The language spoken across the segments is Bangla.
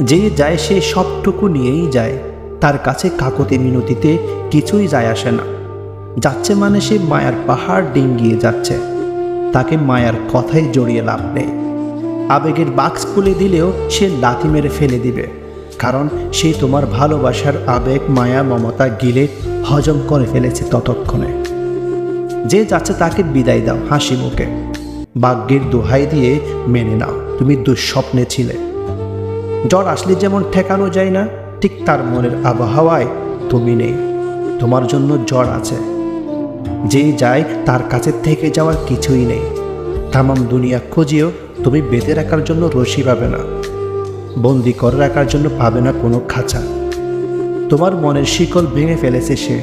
যে যায় সে সবটুকু নিয়েই যায়, তার কাছে কাকতি মিনতিতে কিছুই যায় আসে না। যাচ্ছে মানে সে মায়ার পাহাড় ডিঙ্গিয়ে যাচ্ছে। তাকে মায়ার কথাই জড়িয়ে লাভ নেই। আবেগের বাক্স খুলে দিলেও সে লাথি মেরে ফেলে দিবে, কারণ সে তোমার ভালোবাসার আবেগ, মায়া, মমতা গিলে হজম করে ফেলেছে ততক্ষণে। যে যাচ্ছে তাকে বিদায় দাও হাসি মুখে। ভাগ্যের দোহাই দিয়ে মেনে নাও, তুমি দুঃস্বপ্নে ছিলে। জ্বর আসলে যেমন ঠেকানো যায় না, ঠিক তার মনের আবহাওয়ায় তুমি নেই। তোমার জন্য জ্বর আছে। যেই যায় তার কাছে থেকে যাওয়ার কিছুই নেই। তামাম দুনিয়া খুঁজিয়েও তুমি বেঁধে রাখার জন্য রশি পাবে না। বন্দি করে রাখার জন্য পাবে না কোনো খাঁচা। তোমার মনের শিকল ভেঙে ফেলেছে সে।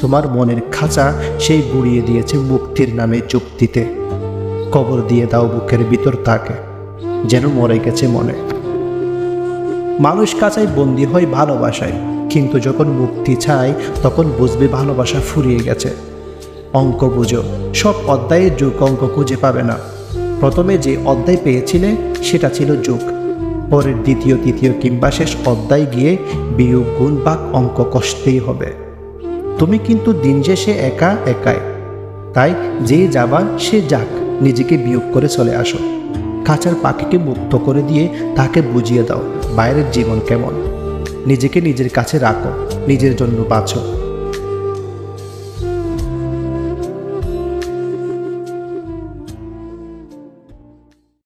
তোমার মনের খাঁচা সেই গুড়িয়ে দিয়েছে মুক্তির নামে চুক্তিতে। কবর দিয়ে দাও বুকের ভিতর তাকে, যেন মরে গেছে মনে। মানুষ কাচায় বন্দি হয় ভালোবাসায়, কিন্তু যখন মুক্তি চায়, তখন বুঝবে ভালোবাসা ফুরিয়ে গেছে। অঙ্ক বুঝো, সব অধ্যায়ে যোগ অঙ্ক খুঁজে পাবে না। প্রথমে যে অধ্যায় পেয়েছিলে, সেটা ছিল যোগ। পরের দ্বিতীয়, তৃতীয় কিংবা শেষ অধ্যায় গিয়ে বিয়োগ, গুণ বা অঙ্ক কষতেই হবে। তুমি কিন্তু দিন শেষে একা, একাই। তাই যে যাবার সে যাক, নিজেকে বিয়োগ করে চলে আসো। কাঁচার পাখিকে মুক্ত করে দিয়ে তাকে বুঝিয়ে দাও বাইরের জীবন কেমন। নিজেকে নিজের কাছে রাখো, নিজের জন্য বাঁচো।